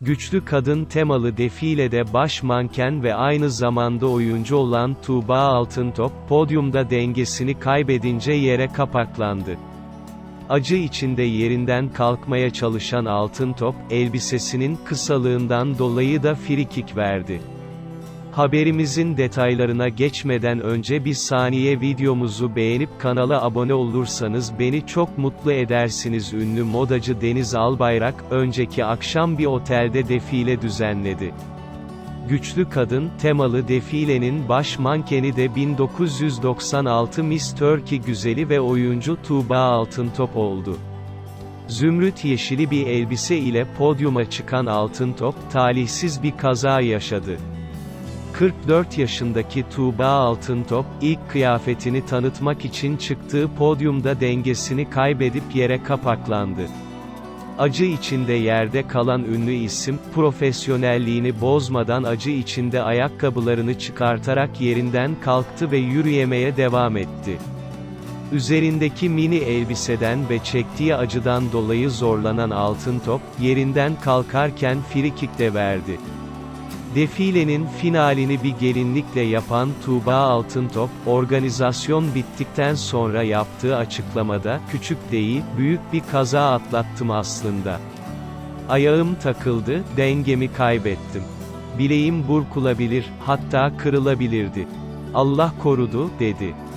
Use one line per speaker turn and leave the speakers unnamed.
Güçlü kadın temalı defilede baş manken ve aynı zamanda oyuncu olan Tuğba Altıntop, podyumda dengesini kaybedince yere kapaklandı. Acı içinde yerinden kalkmaya çalışan Altıntop, elbisesinin kısalığından dolayı da frikik verdi. Haberimizin detaylarına geçmeden önce bir saniye videomuzu beğenip kanala abone olursanız beni çok mutlu edersiniz. Ünlü modacı Deniz Albayrak, önceki akşam bir otelde defile düzenledi. Güçlü Kadın, temalı defilenin baş mankeni de 1996 Miss Turkey güzeli ve oyuncu Tuğba Altıntop oldu. Zümrüt yeşili bir elbise ile podyuma çıkan Altıntop, talihsiz bir kaza yaşadı. 44 yaşındaki Tuğba Altıntop, ilk kıyafetini tanıtmak için çıktığı podyumda dengesini kaybedip yere kapaklandı. Acı içinde yerde kalan ünlü isim, profesyonelliğini bozmadan acı içinde ayakkabılarını çıkartarak yerinden kalktı ve yürüyemeye devam etti. Üzerindeki mini elbiseden ve çektiği acıdan dolayı zorlanan Altıntop, yerinden kalkarken frikik de verdi. Defilenin finalini bir gelinlikle yapan Tuğba Altıntop, organizasyon bittikten sonra yaptığı açıklamada, küçük değil, büyük bir kaza atlattım aslında. Ayağım takıldı, dengemi kaybettim. Bileğim burkulabilir, hatta kırılabilirdi. Allah korudu, dedi.